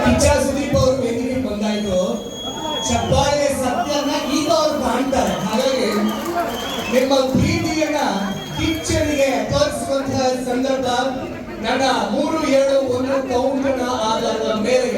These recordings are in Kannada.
ಕಿಚ್ಚ ಸುದೀಪ್ ಅವರು ವೇದಿಕೆ ಬಂದಾಯ್ತು ಚಪ್ಪಾಳೆ ಸತ್ಯನ ಈಗ ಅವ್ರು ಕಾಣ್ತಾರೆ. ಹಾಗಾಗಿ ನಿಮ್ಮ ಪ್ರೀತಿಯನ್ನ ಕಿಚ್ಚನಿಗೆ ತೋರಿಸುವಂತಹ ಸಂದರ್ಭ ನನ್ನ ಮೂರು ಏಳು ಒಂದು ಕೌಂಟನ ಆಧಾರದ ಮೇರೆಗೆ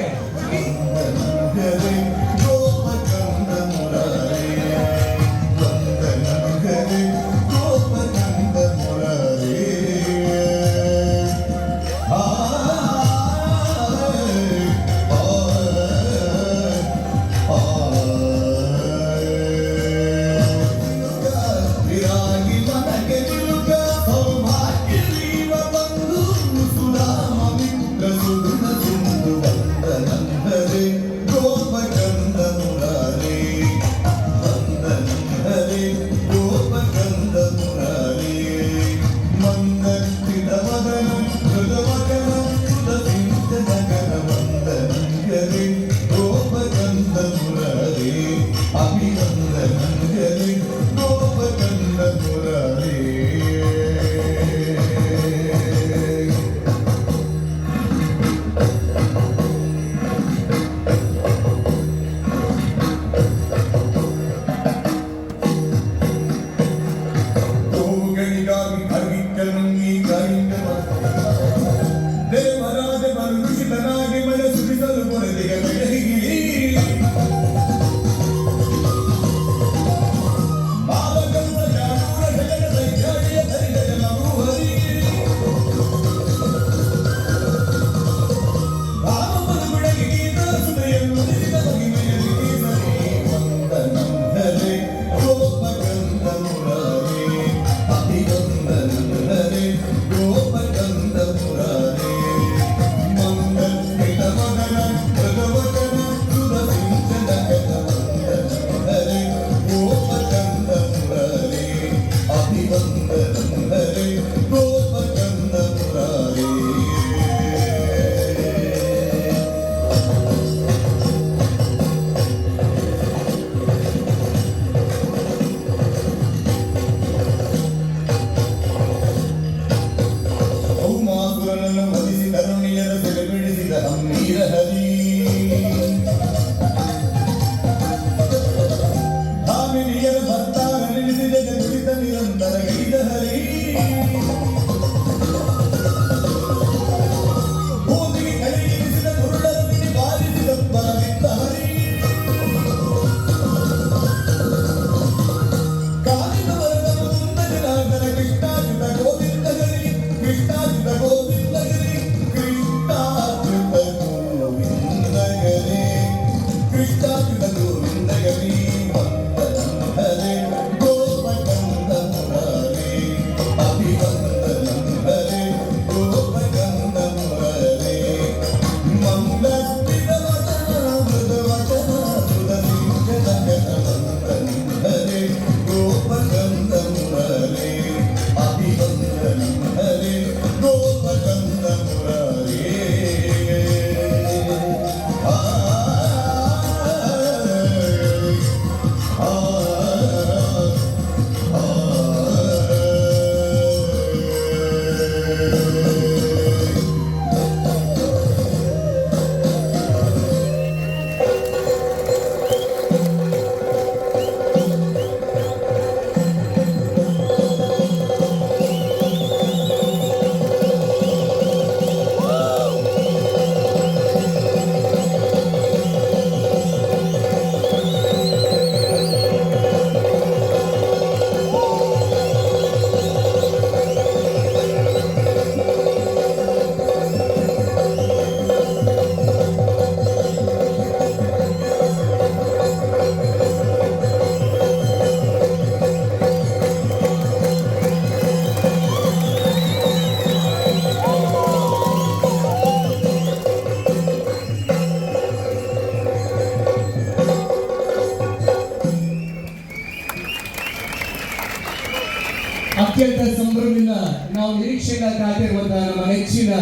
ಅತ್ಯಂತ ಸಂಭ್ರಮದಿಂದ ನಾವು ನಿರೀಕ್ಷೆಯಿಂದ ಕಾದಿರುವಂತಹ ನಮ್ಮ ನೆಚ್ಚಿನ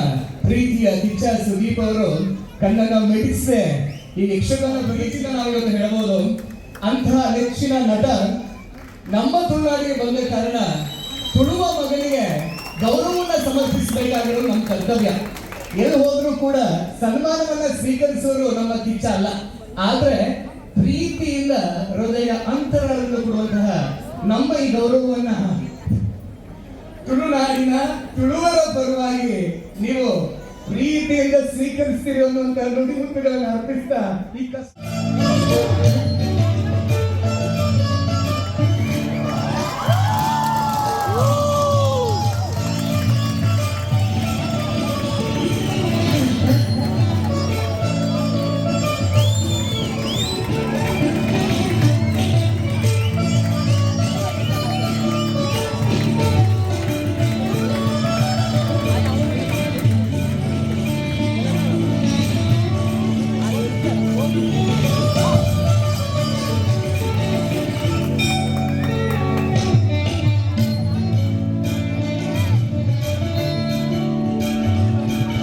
ಪ್ರೀತಿಯ ಕಿಚ್ಚ ಸುದೀಪ್ ಅವರು ಕಣ್ಣನ್ನ ಮಿಡಿಸದೆ ಈ ಯಕ್ಷಗಾನ ಇವತ್ತು ಹೇಳ್ಬೋದು. ಅಂತಹ ನೆಚ್ಚಿನ ನಟ ನಮ್ಮ ತುಳುನಾಡಿಗೆ ಬಂದ ಕಾರಣ ತುಳುವ ಮಗನಿಗೆ ಗೌರವವನ್ನ ಸಮರ್ಪಿಸಬೇಕಾಗಿರೋದು ನಮ್ಮ ಕರ್ತವ್ಯ. ಎಲ್ಲಿ ಹೋದ್ರೂ ಕೂಡ ಸನ್ಮಾನವನ್ನ ಸ್ವೀಕರಿಸೋರು ನಮ್ಮ ಕಿಚ್ಚ ಅಲ್ಲ. ಆದ್ರೆ ಪ್ರೀತಿಯಿಂದ ಹೃದಯ ಅಂತರಗಳನ್ನು ಕೊಡುವಂತಹ ನಮ್ಮ ಈ ಗೌರವವನ್ನ ತುಳುನಾಡಿನ ತುಳುವರ ಪರವಾಗಿ ನೀವು ಪ್ರೀತಿಯಿಂದ ಸ್ವೀಕರಿಸ್ತೀರಿ ಅನ್ನುವಂತ ನುಡಿಮುತ್ತುಗಳನ್ನು ಅರ್ಪಿಸ್ತಾ ಈ ಕಷ್ಟ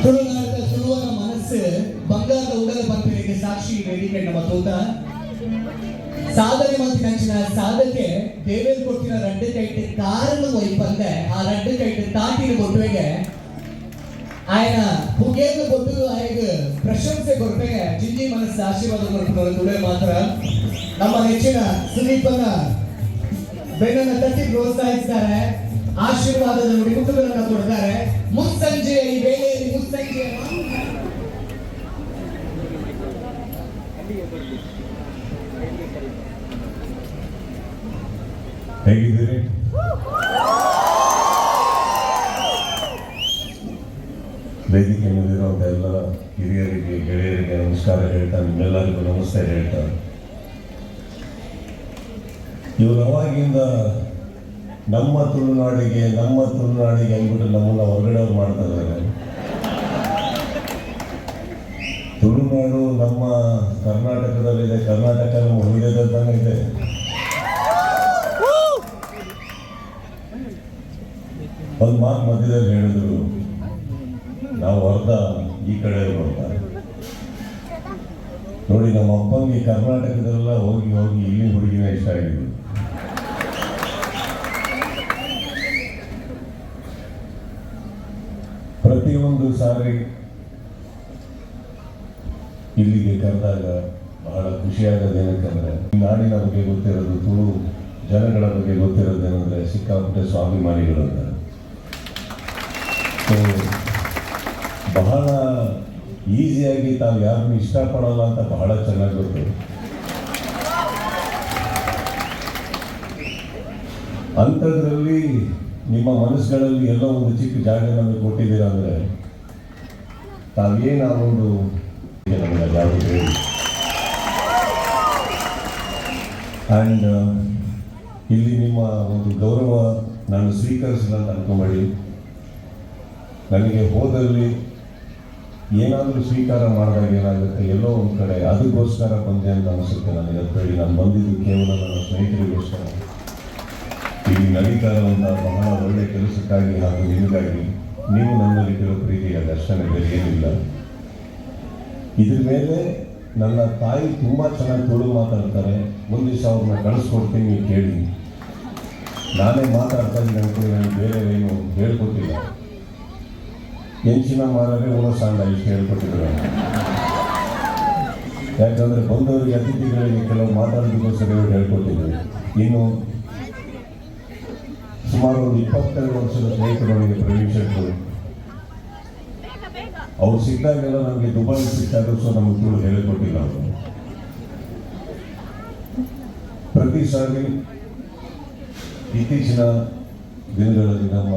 ತುಳುನಾಡದ ತುಳುವರ ಮನಸ್ಸು ಬಂಗಾರದ ಉಡಲ ಪತ್ರಿಕೆಗೆ ಸಾಕ್ಷಿ ವೇದಿಕೆ ನಮ್ಮ ತೋಟ. ಸಾಧನೆ ಮಾತಿನ ಸಾಧಕ್ಕೆ ದೇವೇಂದ್ರ ಕೊಟ್ಟಿನ ರಡ್ಡು ಕೈಟ್ಟು ಕಾರಣ ವೈಪಲ್ಲೆ ಆ ರಡ್ಡು ಕೈಟ್ಟು ತಾಟಿನ ಕೊಟ್ಟುವೆಗೆ ಆಯನ ಪುಗೆಯನ್ನು ಕೊಟ್ಟು ಆಯ್ಗೆ ಪ್ರಶಂಸೆ ಕೊರತೆಗೆ ಜಿಂಜಿ ಮನಸ್ಸು ಆಶೀರ್ವಾದ ಕೊಡ್ತಾರೆ ದುಡೆ ಮಾತ್ರ. ನಮ್ಮ ನೆಚ್ಚಿನ ಸುದೀಪನ ಬೆನ್ನನ್ನು ತಟ್ಟಿ ಪ್ರೋತ್ಸಾಹಿಸ್ತಾರೆ ಆಶೀರ್ವಾದದ ಕುಟುಂಬ ಕೊಡ್ತಾರೆ ಮುಸ್ಸಂಜೆಯ ಈ ವೇಳೆಯಲ್ಲಿ ಮುಸ್ಸಂಜೆಯ ಹೇಗಿದ್ದೀರಿ? ವೇದಿಕೆ ಮೇಲಿರುವಂಥ ಎಲ್ಲ ಹಿರಿಯರಿಗೆ ಗೆಳೆಯರಿಗೆ ನಮಸ್ಕಾರ ಹೇಳ್ತಾ ನಿಮ್ಮೆಲ್ಲರಿಗೂ ನಮಸ್ತೆ ಹೇಳ್ತಾ ಇವರು ಅವಾಗಿಂದ ನಮ್ಮ ತುಳುನಾಡಿಗೆ ನಮ್ಮ ತುಳುನಾಡಿಗೆ ಅಂದ್ಬಿಟ್ಟು ನಮ್ಮನ್ನ ಹೊರಗಡೆ ಮಾಡ್ತಾ ಇದ್ದಾರೆ. ತುಳುನಾಡು ನಮ್ಮ ಕರ್ನಾಟಕದಲ್ಲಿದೆ ಕರ್ನಾಟಕ ನಮ್ಮ ಹೃದಯದಲ್ತಾನೆ ಇದೆ. ಒಂದು ಮಾತು ಮಧ್ಯದಲ್ಲಿ ಹೇಳಿದ್ರು. ನಾವು ಅರ್ಧ ಈ ಕಡೆ ಬರ್ತಾರೆ ನೋಡಿ, ನಮ್ಮ ಅಪ್ಪಂಗೆ ಕರ್ನಾಟಕದಲ್ಲ ಹೋಗಿ ಹೋಗಿ ಇಲ್ಲಿ ಹುಡುಗಿನ ಇಷ್ಟ ಆಗಿದ್ದು ಪ್ರತಿಯೊಂದು ಸಾರಿ ಇಲ್ಲಿಗೆ ಕರೆದಾಗ ಬಹಳ ಖುಷಿಯಾಗೋದು ಏನಕ್ಕಂದ್ರೆ ಈ ನಾಡಿನ ಬಗ್ಗೆ ಗೊತ್ತಿರೋದು ತುಳು ಜನಗಳ ಬಗ್ಗೆ ಗೊತ್ತಿರೋದು ಏನಂದ್ರೆ ಸಿಕ್ಕಾಪಟ್ಟೆ ಸ್ವಾಭಿಮಾನಿಗಳು ಅಂತ. ಬಹಳ ಈಸಿಯಾಗಿ ತಾವು ಯಾರನ್ನು ಇಷ್ಟಪಡಲ್ಲ ಅಂತ ಬಹಳ ಚೆನ್ನಾಗಿ ಗೊತ್ತು. ಅಂಥದ್ರಲ್ಲಿ ನಿಮ್ಮ ಮನಸ್ಸುಗಳಲ್ಲಿ ಎಲ್ಲೋ ಒಂದು ಚಿಕ್ಕ ಜಾಗ ನಮಗೆ ಕೊಟ್ಟಿದ್ದೀರಾ ಅಂದರೆ ತಾವೇನು ಆ ಒಂದು ಆ್ಯಂಡ್ ಇಲ್ಲಿ ನಿಮ್ಮ ಒಂದು ಗೌರವ ನಾನು ಸ್ವೀಕರಿಸಿಲ್ಲ ಅಂತ ಅನ್ಕೊಂಬೇಡಿ ನನಗೆ ಹೋದಲ್ಲಿ ಏನಾದರೂ ಸ್ವೀಕಾರ ಮಾಡಿದಾಗ ಏನಾಗುತ್ತೆ? ಎಲ್ಲೋ ಒಂದು ಕಡೆ ಅದಕ್ಕೋಸ್ಕರ ಬಂದೆ ಅಂತ ಅನಿಸುತ್ತೆ ನನಗೆ. ಅಂತೇಳಿ ನಾನು ಬಂದಿದ್ದು ಕೇವಲ ನನ್ನ ಸ್ನೇಹಿತರಿಗೋಸ್ಕರ. ಇಲ್ಲಿ ನಡೀತಾ ಇರುವಂಥ ಬಹಳ ಒಳ್ಳೆಯ ಕೆಲಸಕ್ಕಾಗಿ ಹಾಗೂ ನಿಮಗಾಗಿ ನೀವು ನನ್ನಲ್ಲಿ ಕೆಲವು ಪ್ರೀತಿಯ ದರ್ಶನ ಬೇರೆ ಏನಿಲ್ಲ. ಇದ್ರ ಮೇಲೆ ನನ್ನ ತಾಯಿ ತುಂಬ ಚೆನ್ನಾಗಿ ತುಳು ಮಾತಾಡ್ತಾರೆ. ಒಂದು ದಿವಸ ಅವ್ರನ್ನ ಕಳಿಸ್ಕೊಡ್ತೀನಿ ಕೇಳಿ ನಾನೇ ಮಾತಾಡ್ತಾ ಇದ್ದೀನಿ ಅಂತ ನನಗೆ ಬೇರೆ ಏನು ಹೇಳ್ಕೊಟ್ಟಿಲ್ಲ. ಹೆಂಚಿನ ಮಾರರೆ ಉಣ ಸಾಂಡ ಇಷ್ಟು ಹೇಳ್ಕೊಟ್ಟಿದ್ರು. ಯಾಕಂದರೆ ಬಂದವರಿಗೆ ಅತಿಥಿಗಳಿಗೆ ಕೆಲವು ಮಾತಾಡೋದಕ್ಕೋಸ್ಕರ ಇವ್ರು ಹೇಳ್ಕೊಟ್ಟಿದ್ರು. ಇನ್ನು ಸುಮಾರು ಒಂದು ಇಪ್ಪತ್ತೆರಡು ವರ್ಷದ ಸ್ನೇಹಿತರೊಳಗೆ ಪ್ರವೇಶ ಶೆಟ್ಟರು ಅವ್ರು ಸಿಕ್ಕಾಗೆಲ್ಲ ನಮಗೆ ದುಬಾರಿ ಸಿಕ್ಕಾಗ ಸೊ ನಮಗೆ ತುಳು ಹೇಳಿಕೊಟ್ಟಿಲ್ಲ ಅವರು. ಪ್ರತಿ ಸಾರಿ ಇತ್ತೀಚಿನ ದಿನಗಳಲ್ಲಿ ನಮ್ಮ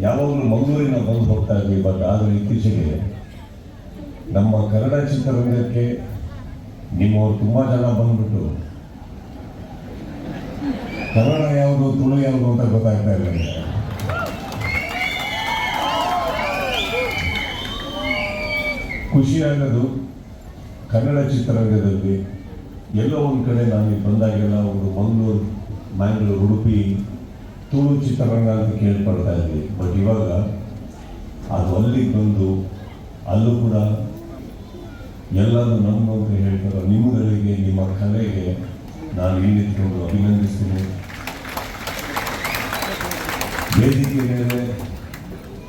ಯಾವಾಗಲೂ ಮಂಗಳೂರಿನ ಬಂದು ಹೋಗ್ತಾ ಇದ್ವಿ ಬಟ್ ಆದರೆ ಇತ್ತೀಚೆಗೆ ನಮ್ಮ ಕನ್ನಡ ಚಿತ್ರರಂಗಕ್ಕೆ ನಿಮ್ಮವರು ತುಂಬ ಜನ ಬಂದ್ಬಿಟ್ಟು ಕನ್ನಡ ತುಳು ಯಾವುದು ಅಂತ ಗೊತ್ತಾಗ್ತಾ ಇಲ್ಲ ಖುಷಿಯಾಗದು, ಕನ್ನಡ ಚಿತ್ರರಂಗದಲ್ಲಿ ಎಲ್ಲೋ ಒಂದು ಕಡೆ ನಾನು ಬಂದಾಗೆಲ್ಲ ಒಂದು ಮಂಗಳೂರು ಮ್ಯಾಂಗ್ಳೂರು ಉಡುಪಿ, ತುಳು ಚಿತ್ರರಂಗ ಅಂತ ಕೇಳ್ಪಡ್ತಾ ಇದ್ವಿ. ಬಟ್ ಇವಾಗ ಅದು ಅಲ್ಲಿಗೆ ಬಂದು ಅಲ್ಲೂ ಕೂಡ ಎಲ್ಲರೂ ನಮ್ಮ ಅಂತ ಹೇಳ್ತಾರೆ. ನಿಮ್ಮಗಳಿಗೆ ನಿಮ್ಮ ಕಲೆಗೆ ನಾನು ಇಲ್ಲಿ ಅಭಿನಂದಿಸ್ತೀನಿ. ವೇದಿಕೆ ಮೇಲೆ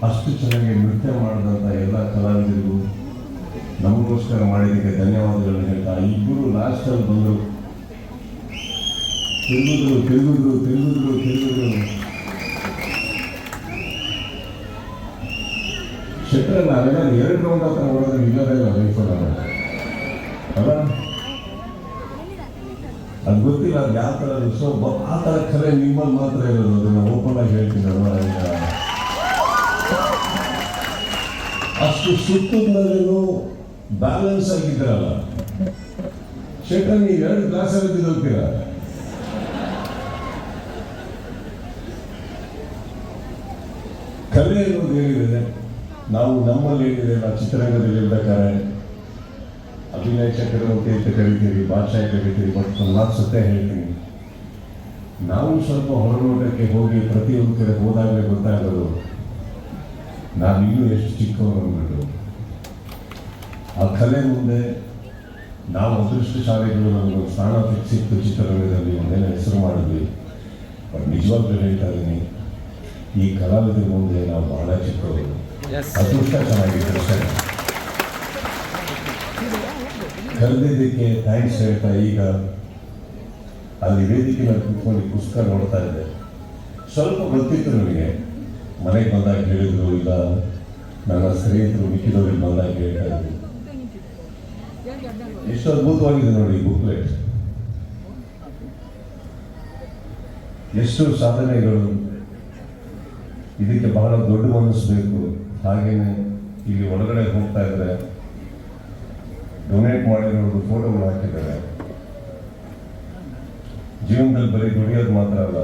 ಅಷ್ಟು ಚೆನ್ನಾಗಿ ನೃತ್ಯ ಮಾಡಿದಂಥ ಎಲ್ಲ ಕಲಾವಿದರಿಗೂ ನಮಗೋಸ್ಕರ ಮಾಡಿದ್ದಕ್ಕೆ ಧನ್ಯವಾದಗಳನ್ನು ಹೇಳ್ತಾ ಇಬ್ಬರು ಲಾಸ್ಟಲ್ಲಿ ಬಂದರು ತಿರುಗಿದ್ರು ತಿರುಗಿದ್ರು ತಿರುಗಿದ್ರು ತಿರುಗಿದ್ರು. ಶೆಟ್ಟರ್ ನಾವೆಲ್ಲ ಎರಡು ರೌಂಡ್ ಹತ್ರ ನೋಡಿದ್ರೆ ಇಲ್ಲದಲ್ಲ ಲೈಫ್ ಅಲ್ಲ? ಅದು ಗೊತ್ತಿಲ್ಲ ಅದು ಯಾವ ಥರ ಸೊ ಆ ಥರ ಕಲೆ ನಿಮ್ಮಲ್ಲಿ ಮಾತ್ರ ಇರೋದು. ಅದನ್ನು ಓಪನ್ ಆಗಿ ಹೇಳ್ತೀನಿ ಅಷ್ಟು ಸುತ್ತಲೂ ಬ್ಯಾಲೆನ್ಸ್ ಆಗಿದ್ದಾರಲ್ಲ. ಶೇಖರ್ ನೀವು ಎರಡು ಗ್ಲಾಸಲ್ಲಿ ಬಿದ್ದೋಗ್ತೀರ ಕಲೆ ಅನ್ನೋದು ಏನಿದೆ? ನಾವು ನಮ್ಮಲ್ಲಿ ಏನಿದೆ? ನಾವು ಚಿತ್ರರಂಗದಲ್ಲಿ ಇರ್ಬೇಕಾದ್ರೆ ಅಭಿನಯ ಚಕ್ರವರ್ತಿ ಅಂತ ಕರಿತೀರಿ ಭಾಷೆ ಕರಿತೀರಿ ಬಟ್ ನಾನು ಸತ್ಯ ಹೇಳ್ತೀನಿ. ನಾವು ಸ್ವಲ್ಪ ಹೊರನೋಟಕ್ಕೆ ಹೋಗಿ ಪ್ರತಿಯೊಂದು ಕಡೆ ಹೋದಾಗಲೇ ಗೊತ್ತಾಗೋದು ನಾನು ಇನ್ನೂ ಎಷ್ಟು ಚಿಕ್ಕವರು ಅಂದ್ಬಿಟ್ಟು ಆ ಕಲೆ ಮುಂದೆ ನಾವು ಅದೃಷ್ಟಶಾಲಿಗಳು ನಮಗೊಂದು ಸ್ಥಾನ ಸಿಕ್ಕಿತ್ತು ಚಿತ್ರರಂಗದಲ್ಲಿ ಒಂದೇನೋ ಹೆಸರು ಮಾಡಿದ್ವಿ. ಬಟ್ ನಿಜವಾಗ್ಲೂ ಹೇಳ್ತಾ ಇದ್ದೀನಿ ಈ ಕಲಾವಿದರ ಮುಂದೆ ನಾವು ಬಹಳ ಚಿಕ್ಕವರು. ಅದೃಷ್ಟ ಚೆನ್ನಾಗಿದೆ ಅಷ್ಟೇ ಕರೆದಿದ್ದಕ್ಕೆ ಥ್ಯಾಂಕ್ಸ್ ಹೇಳ್ತಾ ಈಗ ಅಲ್ಲಿ ವೇದಿಕೆ ಮೇಲೆ ಕೂತ್ಕೊಂಡು ಪುಸ್ತಕ ನೋಡ್ತಾ ಇದ್ದೆ. ಸ್ವಲ್ಪ ಗೊತ್ತಿತ್ತು ನನಗೆ ಮನೆಗೆ ಬಂದಾಗ ಹೇಳಿದ್ರು, ಇಲ್ಲ, ನನ್ನ ಸ್ನೇಹಿತರು ಮಿಕ್ಕಿದವ್ರಿಗೆ ಬಂದಾಗ ಹೇಳ್ತಾ ಇದ್ರು. ಎಷ್ಟು ಅದ್ಭುತವಾಗಿದೆ ನೋಡಿ ಬುಕ್ಲೆಟ್ ಎಷ್ಟು ಸಾಧನೆಗಳು. ಇದಕ್ಕೆ ಬಹಳ ದೊಡ್ಡ ಮನಸ್ಸು ಬೇಕು. ಹಾಗೇನೆ ಇಲ್ಲಿ ಒಳಗಡೆ ಹೋಗ್ತಾ ಇದ್ರೆ ಡೊನೇಟ್ ಮಾಡಿರೋದು ಫೋಟೋಗಳು ಹಾಕಿದ್ದಾರೆ. ಜೀವನದಲ್ಲಿ ಬರೀ ದುಡಿಯೋದು ಮಾತ್ರ ಅಲ್ಲ,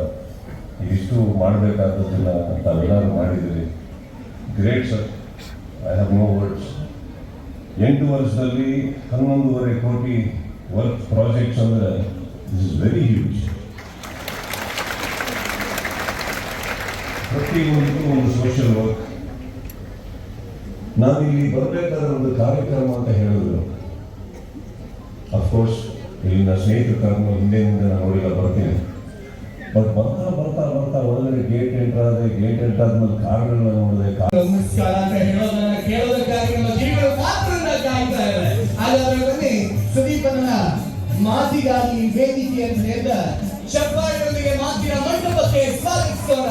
ಇದಿಷ್ಟು ಮಾಡಬೇಕಾದದ್ದನ್ನ ತಾವೆಲ್ಲರೂ ಮಾಡಿದ್ದೀರಿ. Great sir I have no words ಎಂಟು ವರ್ಷದಲ್ಲಿ ಹನ್ನೊಂದೂವರೆ ಕೋಟಿ ವರ್ಕ್ ಪ್ರಾಜೆಕ್ಟ್ಸ್ ಅಂದರೆ ದಿಸ್ ಇಸ್ ವೆರಿ ಹ್ಯೂಜ್ ಪ್ರತಿಯೊಂದಕ್ಕೂ ಒಂದು ಸೋಷಿಯಲ್ ವರ್ಕ್ ನಾನು ಇಲ್ಲಿ ಬರಬೇಕಾದ ಒಂದು ಕಾರ್ಯಕ್ರಮ ಅಂತ ಹೇಳಿದ್ರು. ಅಫ್ಕೋರ್ಸ್ ಇಲ್ಲಿನ ಸ್ನೇಹಿತರು ಕರ್ಕೊಂಡು ಹಿಂದೆ ಮುಂದೆ ನಾನು ನೋಡಿಲ್ಲ, ಬರ್ತೀನಿ. ಬಟ್ ಬರ್ತಾ ಬರ್ತಾ ಬರ್ತಾ ಒಳಗಡೆ ಗೇಟ್ ಎಂಟರ್ ಆದರೆ ಗೇಟ್ ಎಂಟರ್ ಆದ್ಮೇಲೆ ಕಾರ್ಗಳನ್ನ ನೋಡಿದೆ. ನಮಸ್ಕಾರ ಅಂತ ಹೇಳೋದನ್ನ ಕೇಳೋದಕ್ಕಾಗಿ ನಮ್ಮ ಜೀವನ ಕಾಯ್ತಾ ಇದೆ ಸುದೀಪನ ಮಾತಿಗಾಗಿ ವೇದಿಕೆ ಅಂತ ಹೇಳಿದ ಚಪ್ಪಾಳೆಯೊಂದಿಗೆ ಮಾತಿನ ಮಂಟಪಕ್ಕೆ ಸ್ವಾಗತಿಸೋಣ.